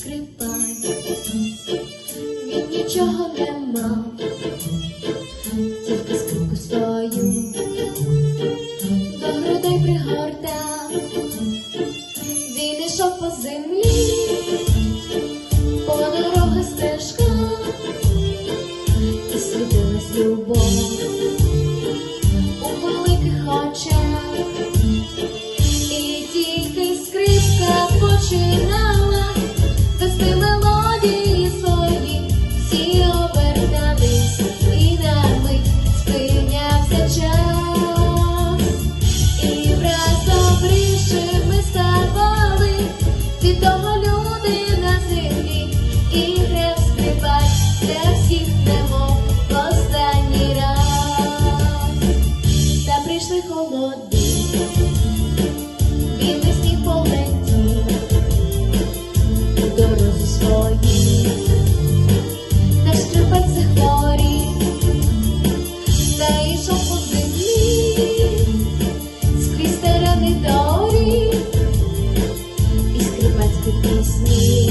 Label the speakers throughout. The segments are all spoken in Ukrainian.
Speaker 1: скрипай, він нічого не тільки скрипку свою, до грудей пригорда, він ішов по по дорогах стежка, і світилась любов. Всіх немов в останній раз. Та прийшли холоди, на сніг полетів у дорозі своїй, та скрипач захворів, та йшов по землі скрізь терени дорі і скрипацькі пісні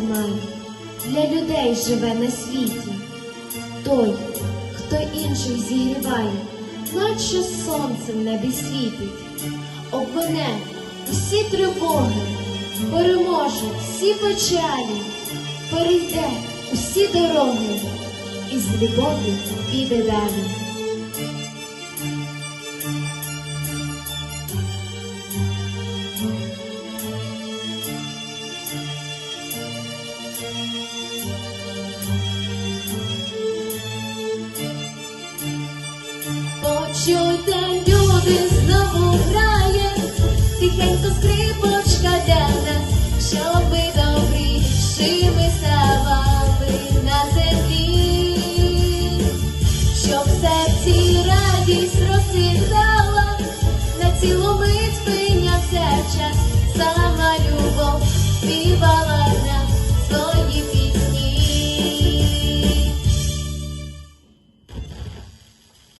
Speaker 1: серце для людей живе на світі, той, хто інших зігріває, наче сонце в небі світить, обмене усі тривоги, переможе всі печалі, перейде усі дороги і з любов'ю піде далі. Sure, then this. deserve.